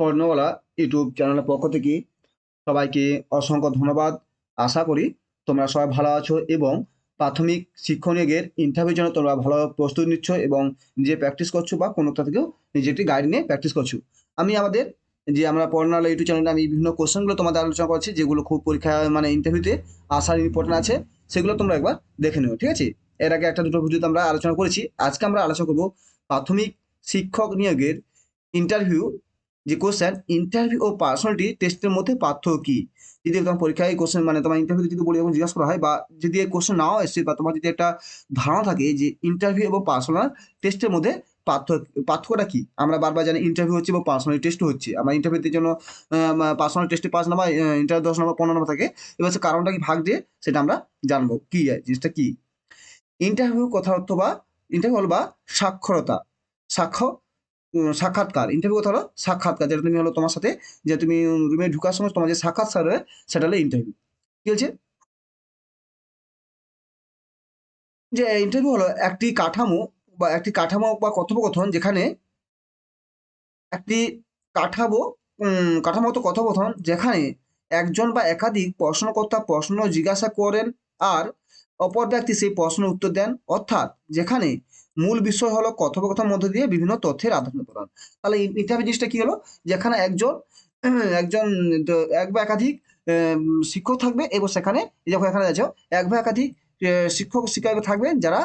স্বর্ণওয়ালা YouTube চ্যানেলের পক্ষ থেকে সবাইকে অসংখ্য ধন্যবাদ। আশা করি তোমরা সবাই ভালো আছো এবং প্রাথমিক শিক্ষণ নিয়োগের ইন্টারভিউর জন্য তোমরা ভালো প্রস্তুতি নিচ্ছ এবং নিজে প্র্যাকটিস করছ বা কোনোটা থেকেও নিজে একটি গাইড নিয়ে প্র্যাকটিস করছ। আমি আমাদের যে আমরা পড়নালা ইউটিউব চ্যানেলে আমি বিভিন্ন কোশ্চেনগুলো তোমাদের আলোচনা করছি, যেগুলো খুব পরীক্ষা মানে ইন্টারভিউতে আসার ইম্পর্টেন্ট আছে, সেগুলো তোমরা একবার দেখে নিও, ঠিক আছে? এর আগে একটা দুটো ভিডিওতে আমরা আলোচনা করেছি, আজকে আমরা আলোচনা করব প্রাথমিক শিক্ষক নিয়োগের ইন্টারভিউ যে কোশ্চেন ইন্টারভিউ ও পার্সোনালিটি টেস্টের মধ্যে পার্থক্য কি? যদি তোমার পরীক্ষায় কোশ্চেন মানে তোমার ইন্টারভিউতে যদি বলি এবং জিজ্ঞাসা করা হয় বা যদি এই কোশ্চেন নাও এসে বা তোমার যদি একটা ধারণা থাকে যে ইন্টারভিউ এবং পার্সোনাল টেস্টের মধ্যে পার্থক্য পার্থক্যটা কি? আমরা বারবার জানি ইন্টারভিউ হচ্ছে এবং পার্সোনাল টেস্টও হচ্ছে। আমার ইন্টারভিউতে জন্য পার্সোনাল টেস্টে পাঁচ নাম্বার ইন্টারভিউ দশ নম্বর পনেরো নম্বর থাকে। এবার সে কারণটা কি? ভাগ দিয়ে সেটা আমরা জানব। কি জিনিসটা কি? ইন্টারভিউ কথা অর্থ বা ইন্টারভিউ হলো বা সাক্ষরতা। সাক্ষ্য উম, সাক্ষাৎকার ইন্টারভিউ কথা হলো সাক্ষাৎকার, যেটা তুমি হলো তোমার সাথে যে তুমি রুমে ঢুকার সময় তোমার যে সাক্ষাৎকার হয় সেটা হলো ইন্টারভিউ কি হচ্ছে যে ইন্টারভিউ হলো একটি কাঠামো বা একটি কাঠামো বা কথোপকথন যেখানে একটি কাঠামো কাঠামোগত কথোপকথন যেখানে একজন বা একাধিক প্রশ্নকর্তা প্রশ্ন জিজ্ঞাসা করেন আর অপর ব্যক্তি সেই প্রশ্নের উত্তর দেন, অর্থাৎ যেখানে মূল বিষয় হলো কথোপকথন মধ্য দিয়ে বিভিন্ন তথ্যের আদান প্রদান। তাহলে ইন্টারভিউ জিনিসটা কি হলো? যেখানে একজন একজন এক বা একাধিক শিক্ষক থাকবে এবং সেখানে যখন এখানে আছে, এক বা একাধিক শিক্ষক শিক্ষিকা থাকবেন যারা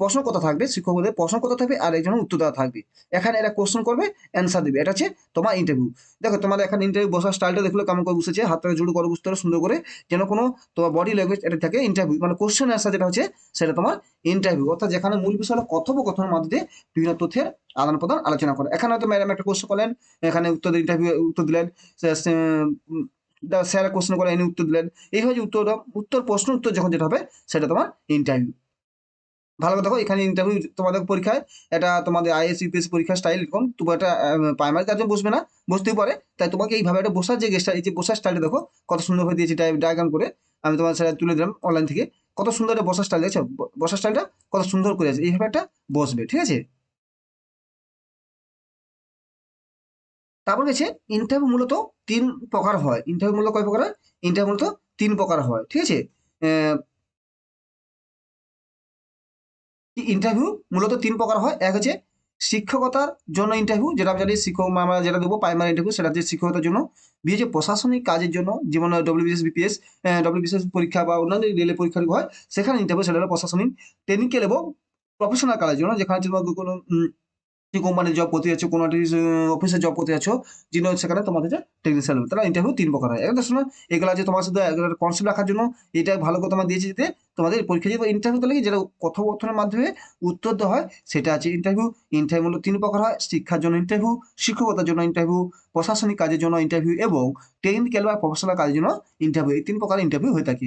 প্রশ্ন কথা থাকবে, শিক্ষকদের প্রশ্নকর্তা থাকবে আর একজন উত্তর দেওয়া থাকবে। এখানে এরা কোশ্চেন করবে অ্যান্সার দেবে। এটা হচ্ছে তোমার ইন্টারভিউ দেখো, তোমাদের এখানে ইন্টারভিউ বসার স্টাইলটা দেখলে কেমন করে বসেছে হাত হাতটাকে জুড়ে করে বুঝতে হবে সুন্দর করে, যেন কোনো তোমার বডি ল্যাঙ্গুয়েজ এটা থাকে ইন্টারভিউ মানে কোশ্চেন অ্যান্সার যেটা হচ্ছে, সেটা তোমার ইন্টারভিউ অর্থাৎ যেখানে মূল বিষয় হলো কথোপকথনের মাধ্যমে বিভিন্ন তথ্যের আদান প্রদান আলোচনা করে। এখানে হয়তো ম্যাডাম একটা কোশ্চেন করলেন, এখানে উত্তর ইন্টারভিউ উত্তর দিলেন স্যার কোশ্চেন করে এনে উত্তর দিলেন। এইভাবে উত্তর উত্তর, প্রশ্ন উত্তর যখন যেটা হবে, সেটা তোমার ইন্টারভিউ ভালো দেখো, এখানে ইন্টারভিউ তোমাদের পরীক্ষায় এটা তোমাদের আইএস ইউপিএসসি পরীক্ষার স্টাইল এরকম। তুমি একটা প্রাইমারি কাজে বসবে না বসতেই পারে। তাই তোমাকে এইভাবে একটা বসার যে এই যে বসার স্টাইলটা দেখো, কত সুন্দর হয়ে দিয়েছি ডায়াগ্রাম করে। আমি তোমার সেটা তুলে দিলাম অনলাইন থেকে। কত সুন্দর একটা বসার স্টাইল দেখছ? বসার স্টাইলটা কত সুন্দর করে আছে। এইভাবে একটা বসবে, ঠিক আছে? তারপর রয়েছে ইন্টারভিউ মূলত তিন প্রকার হয়। ইন্টারভিউ মূলত কয় প্রকার? হয় ইন্টারভিউ মূলত তিন প্রকার হয়, ঠিক আছে? ইন্টারভিউ মূলত তিন প্রকার হয়। এক হচ্ছে শিক্ষকতার জন্য ইন্টারভিউ যেটা আমি জানি শিক্ষক আমরা যেটা দেবো প্রাইমারি ইন্টারভিউ সেটা হচ্ছে শিক্ষকতার জন্য। বি হচ্ছে প্রশাসনিক কাজের জন্য, যেমন ডব্লিউবিএস বিপিএস ডব্লিউবিএস পরীক্ষা বা অন্যান্য রেলের পরীক্ষা হয়, সেখানে ইন্টারভিউ সেটা হলো প্রশাসনিক। টেকনিক্যাল এবং প্রফেশনাল কাজের জন্য, যেখানে তোমার কোনো যে কোম্পানির জব করতে যাচ্ছ, কোনো একটি অফিসে জব করতে যাচ্ছ, যিনি সেখানে তোমাদের যে টেকনিশিয়ান হবে তারা ইন্টারভিউ তিন প্রকার হয়। একটা শোনো, এগুলো আছে তোমার শুধু কনসেপ্ট রাখার জন্য, এটা ভালো করে তোমার দিয়েছে যেতে তোমাদের পরীক্ষা যে ইন্টারভিউ লাগে যেটা কথোপকথনের মাধ্যমে উত্তর দেওয়া হয়, সেটা আছে ইন্টারভিউ ইন্টারভিউ হলো তিন প্রকার হয়, শিক্ষার জন্য ইন্টারভিউ শিক্ষকতার জন্য ইন্টারভিউ প্রশাসনিক কাজের জন্য ইন্টারভিউ এবং টেকনিক্যাল বা প্রফেশনাল কাজের জন্য ইন্টারভিউ এই তিন প্রকার ইন্টারভিউ হয়ে থাকে।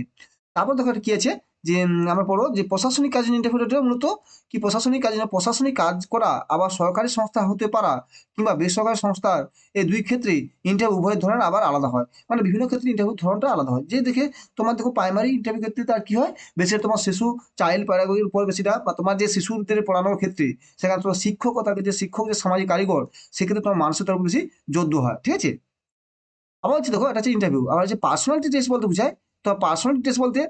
তারপর দেখো কি আছে? যে আমরা পড়ো যে, প্রশাসনিক কাজের ইন্টারভিউটা মূলত কি প্রশাসনিক কাজ প্রশাসনিক কাজ করা আবার সরকারি সংস্থা হতে পারা কিংবা বেসরকারি সংস্থার এই দুই ক্ষেত্রে ইন্টারভিউ উভয়ের ধরনের আবার আলাদা হয়। মানে বিভিন্ন ক্ষেত্রে ইন্টারভিউ ধরনটা আলাদা হয়। যে দেখে তোমার দেখো প্রাইমারি ইন্টারভিউ ক্ষেত্রে তার কি হয়? বেশি তোমার শিশু চাইল্ড প্যারাগোগির উপর বেশিটা বা তোমার যে শিশুদের পড়ানোর ক্ষেত্রে সেখানে তোমার শিক্ষকতাকে যে শিক্ষক, যে সামাজিক কারিগর, সেক্ষেত্রে তোমার মানুষের উপর বেশি দেওয়া হয়। ঠিক আছে? আবার হচ্ছে দেখো, এটা হচ্ছে ইন্টারভিউ আবার হচ্ছে পার্সোনালিটি টেস্ট বলতে বোঝায়। তো পার্সোনালিটি টেস্ট বলতে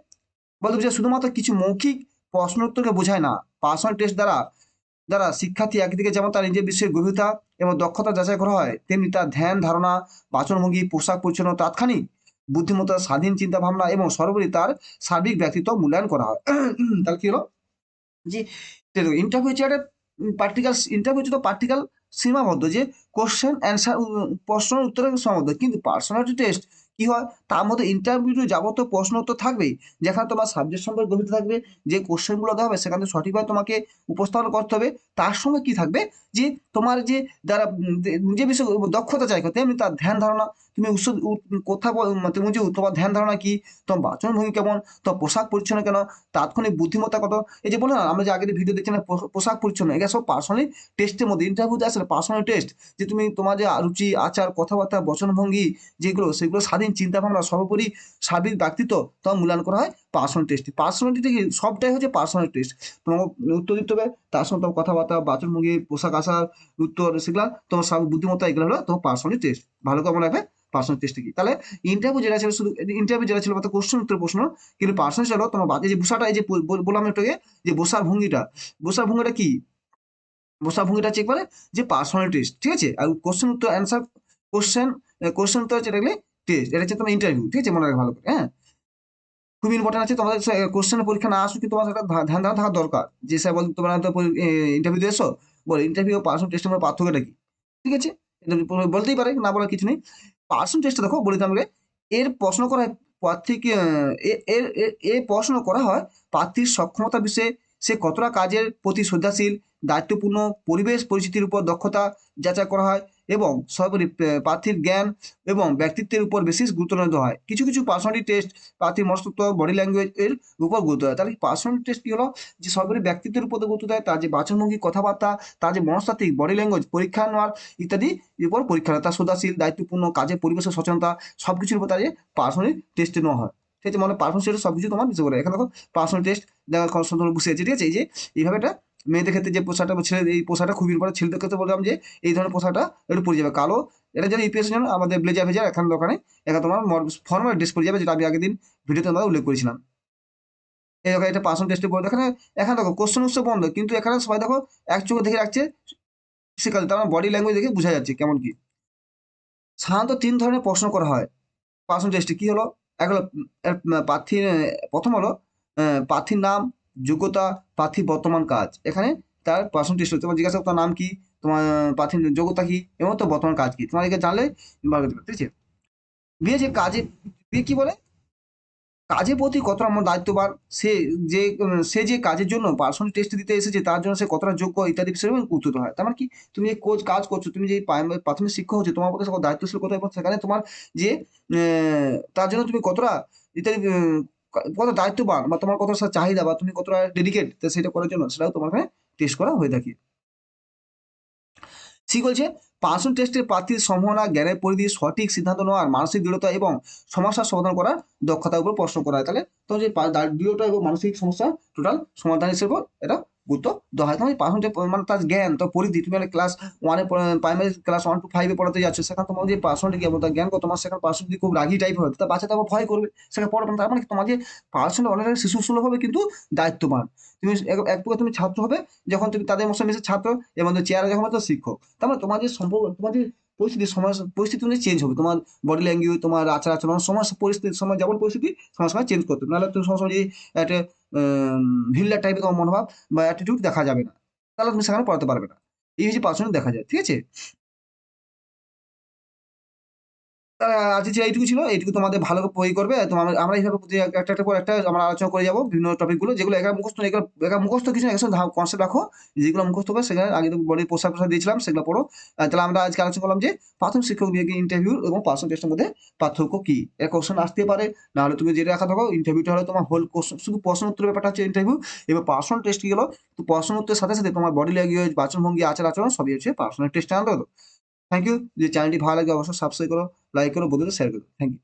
বলতে বোঝায় শুধুমাত্র কিছু মৌখিক প্রশ্ন উত্তরকে বোঝায় না। পার্সোনাল টেস্ট দ্বারা দ্বারা শিক্ষার্থী একদিকে যেমন তার নিজের বিশ্বের গভীরতা এবং দক্ষতা যাচাই করা হয়, তেমনি তার ধ্যান, ধারণা, বাচনভঙ্গি, পোশাক পরিচ্ছন্ন, তাৎক্ষণিক বুদ্ধিমত্তা, স্বাধীন চিন্তা ভাবনা এবং সর্বোপরি তার সার্বিক ব্যক্তিত্ব মূল্যায়ন করা হয়। তাহলে কি হলো? যে ইন্টারভিউ একটা প্র্যাকটিক্যাল ইন্টারভিউ তো প্র্যাকটিক্যাল সীমাবদ্ধ যে কোশ্চেন অ্যান্সার প্রশ্নের উত্তরের সীমাবদ্ধ। কিন্তু পার্সোনালিটি টেস্ট কি হয়? তার মধ্যে ইন্টারভিউ যাবতীয় প্রশ্ন উত্তর থাকবেই। যেখানে তোমার সাবজেক্ট সম্পর্কে গভীরতা থাকবে, যে কোশ্চেনগুলো দেওয়া হবে, সেখানে সঠিকভাবে তোমাকে উপস্থাপন করতে হবে। তার সঙ্গে কি থাকবে? যে তোমার যে যারা যে বিষয়ে দক্ষতা চাই, তেমনি তার ধ্যান ধারণা তুমি উৎস কথা তুমি যে তোমার ধ্যান ধারণা কি? তোমার বাচনভঙ্গি কেমন? তোমার পোশাক পরিচ্ছন্ন কেন? তাৎক্ষণিক বুদ্ধিমত্তা কত? এই যে বলে না, আমরা যে আগের ভিডিও দেখছি না পোশাক পরিচ্ছন্ন, এগুলো সব পার্সোনালি টেস্টের মধ্যে ইন্টারভিউতে আসলে পার্সোনাল টেস্ট যে তুমি তোমার যে রুচি, আচার, কথাবার্তা বচনভঙ্গি যেগুলো, সেগুলো স্বাধীন চিন্তা ভাবনা সর্বোপরি সার্বিক ব্যক্তিত্ব তোমার মূল্যায়ন করা হয় পার্সোনাল টেস্ট পার্সোনালিটি থেকে সবটাই হচ্ছে পার্সোনাল টেস্ট তোমাকে উত্তর দিতে হবে, তার সঙ্গে তোমার কথাবার্তা বাচনভঙ্গি পোশাক আশার উত্তর, সেগুলো তোমার সব বুদ্ধিমত্তা, এগুলো হলো তোমার পার্সোনালি টেস্ট ভালো করে মনে রাখবে? পার্সোনাল টেস্ট কি? তাহলে ইন্টারভিউ যেটা ছিল শুধু ইন্টারভিউ যেটা ছিল মাত্র কোশ্চেন উত্তর প্রশ্ন, কিন্তু পার্সোনাল ছিল তোমার বাদে যে বসাটা এই যে বল- বল- বললাম একটু আগে, যে বসার ভঙ্গিটা বসার ভঙ্গিটা কি? বসার ভঙ্গিটা চেক করে যে পার্সোনাল টেস্ট ঠিক আছে? আর কোশ্চেন উত্তর অ্যান্সার কোশ্চেন কোশ্চেন উত্তর যেটা টেস্ট এটা হচ্ছে তোমার ইন্টারভিউ ঠিক আছে? মনে রাখবে ভালো করে হ্যাঁ? খুব ইম্পর্টেন্ট আছে তোমাদের কোশ্চেনের পরীক্ষা না আসুক কি তোমার একটা ধ্যান ধারণা থাকা দরকার, যে স্যার বল তোমরা ইন্টারভিউ এসো বল ইন্টারভিউ পার্সোনাল টেস্টের মধ্যে পার্থক্যটা কি? ঠিক আছে? বলতেই পারে, না বলার কিছু নেই। পার্সোনাল টেস্টটা দেখো, বলি তোমাকে এর প্রশ্ন করা প্রার্থীকে এর- এ প্রশ্ন করা হয় প্রার্থীর সক্ষমতা বিষয়ে সে কতটা কাজের প্রতি শ্রদ্ধাশীল, দায়িত্বপূর্ণ, পরিবেশ পরিস্থিতির উপর দক্ষতা যাচাই করা হয় এবং সর্বোপরি প্রার্থীর জ্ঞান এবং ব্যক্তিত্বের উপর বিশেষ গুরুত্ব হয়। কিছু কিছু পার্সোনালিটি টেস্ট প্রার্থীর মনস্তত্ব বডি ল্যাঙ্গুয়েজ এর উপর গুরুত্ব দেয়। তাহলে পার্সোনালিটি টেস্ট কি হলো? যে সর্বোপরি ব্যক্তিত্বের উপর গুরুত্ব দেয়, তার যে বাচনভঙ্গি, কথাবার্তা, তার যে মনস্তাত্ত্বিক, বডি ল্যাঙ্গুয়েজ পরীক্ষা নেওয়ার ইত্যাদি উপর পরীক্ষা হয় তার শ্রদ্ধাশীল দায়িত্বপূর্ণ, কাজে পরিবেশের সচেতনতা সব কিছুর উপর তার যে পার্সোনালি টেস্ট নেওয়া হয়। ঠিক আছে মানে পার্সোনাল টেস্ট সব কিছু তোমার বিষয় করে। এখানে দেখো পার্সোনাল টেস্ট দেখা বসে আছে ঠিক আছে, এই যে, এইভাবে এটা মেয়েদের ক্ষেত্রে যে পোশাকটা ছেলে এই পোশাকটা খুবই ইম্পর্টেন্ট ছেলেদের ক্ষেত্রে বললাম যে এই ধরনের পোশাকটা একটু পরে যাবে। কালো এটা যেন ইপিএস জন্য আমাদের ব্লেজার ভেজার এখানে দোকানে এখানে তোমার ফর্মাল ড্রেস পরে যাবে যেটা আমি আগের দিন ভিডিওতে আমরা উল্লেখ করেছিলাম। এই দেখো এটা পার্সোনাল টেস্টে বলতে এখানে এখানে দেখো কোশ্চেন উৎস বন্ধ কিন্তু এখানে সবাই দেখো এক চোখে দেখে রাখছে শিখাতে তার বডি ল্যাঙ্গুয়েজ দেখে বোঝা যাচ্ছে কেমন কি। সাধারণত তিন ধরনের প্রশ্ন করা হয় পার্সোনাল টেস্টে কি হলো? এক হলো আহ, প্রথম হলো প্রার্থীর নাম যোগ্যতা প্রার্থীর বর্তমান কাজ। এখানে তার পার্সোনাল টেস্ট তোমার জিজ্ঞাসা তোমার নাম কি? তোমার প্রার্থীর যোগ্যতা কি? এবং তো বর্তমান কাজ কি? তোমার জানলে বার করতে ঠিক আছে? বিয়ে যে কাজে বিয়ে কি বলে? কাজের প্রতি কতটা আমার দায়িত্ববান? সে যে সে যে কাজের জন্য পার্সোনাল টেস্ট দিতে এসেছে, তার জন্য সে কতটা যোগ্য, ইত্যাদি বিষয়ে উত্তর হয়। তার মানে কি? তুমি যে কোচ কাজ করছ, তুমি যে প্রাথমিক শিক্ষক হচ্ছে, তোমার প্রতি সকল দায়িত্বশীল কত এবং সেখানে তোমার যে তার জন্য তুমি কতটা, ইত্যাদি কত দায়িত্ববান বা তোমার কতটা চাহিদা বা তুমি কতটা ডেডিকেট সেটা করার জন্য সেটাও তোমার টেস্ট করা হয়ে থাকে। সি বলছে পার্সোনাল টেস্টের প্রার্থীর সম্ভাবনা, জ্ঞানের পরিধি, সঠিক সিদ্ধান্ত নেওয়ার মানসিক দৃঢ়তা এবং সমস্যার সমাধান করার দক্ষতার উপর প্রশ্ন করা হয়। তাহলে তো যে দৃঢ়তা এবং মানসিক সমস্যা টোটাল সমাধান হিসেবে এটা গুরুত্ব দেওয়া হয় তোমার পার্সোনাল মানে তার জ্ঞান তো পরিধি, তুমি ক্লাস ওয়ানে প্রাইমারি ক্লাস ওয়ান টু ফাইভে পড়াতে যাচ্ছ, সেখানে তোমার যে পার্সোনাল জ্ঞান তার জ্ঞান তোমার সেখানে পার্সোনালি খুব রাগি টাইপের হবে, তার বাচ্চা তো ভয় করবে, সেখানে পড়বে না, তার মানে তোমার যে পার্সোনাল অনেক শিশু সুলভ হবে কিন্তু দায়িত্ববান। তুমি এক- প্রকার তুমি ছাত্র হবে, যখন তুমি তাদের মধ্যে মিশে ছাত্র এবং চেয়ারে যখন তো শিক্ষক, তার মানে তোমার যে সম্পর্ক তোমার যে পরিস্থিতি, সমাজ, পরিস্থিতি অনুযায়ী চেঞ্জ হবে, তোমার বডি ল্যাঙ্গুয়েজ তোমার আচার আচরণ সময় পরিস্থিতি সময় যেমন পরিস্থিতি সময় সময় চেঞ্জ করতে হবে। নাহলে তুমি সবসময় যে একটা ভিল্লার টাইপের তোমার মনোভাব বা অ্যাটিটিউড দেখা যাবে না। তাহলে তুমি সেখানে পড়াতে পারবে না। এই হচ্ছে পার্সোনাল দেখা যায়, ঠিক আছে? তাহলে আজ যে এইটুকু ছিল, এইটুকু তোমাদের ভালো বই করবে। তোমার, আমরা এইভাবে প্রতি একটা একটা পর একটা আমরা আলোচনা করে যাব বিভিন্ন টপিকগুলো যেগুলো একা মুখস্থ একা মুখস্থ কিছু না এগুলো কনসেপ্ট রাখো, যেগুলো মুখস্থ করে সেখানে আগে তো বডির পোশাক পোশাক দিয়েছিলাম, সেগুলো পড়ো। তাহলে আমরা আজকে আলোচনা করলাম যে প্রাথমিক শিক্ষক নিয়োগের ইন্টারভিউ এবং পার্সোনাল টেস্টের মধ্যে পার্থক্য কি? এর কোশ্চেন আসতে পারে, নাহলে তুমি যেটা রাখা থাকো ইন্টারভিউটা হলো তোমার হোল কোশ্চেন শুধু প্রশ্ন উত্তর ব্যাপারটা হচ্ছে ইন্টারভিউ এবার পার্সোনাল টেস্ট কি হলো? তো প্রশ্ন উত্তরের সাথে সাথে তোমার বডি ল্যাঙ্গুয়েজ বাচনভঙ্গি, আচার আচরণ সবই হচ্ছে পার্সোনাল টেস্টে আনতে থ্যাংক ইউ যে চ্যানেলটি ভালো লাগে অবশ্যই সাবস্ক্রাইব করো লাইক করো, বন্ধুদের শেয়ার করো। Thank you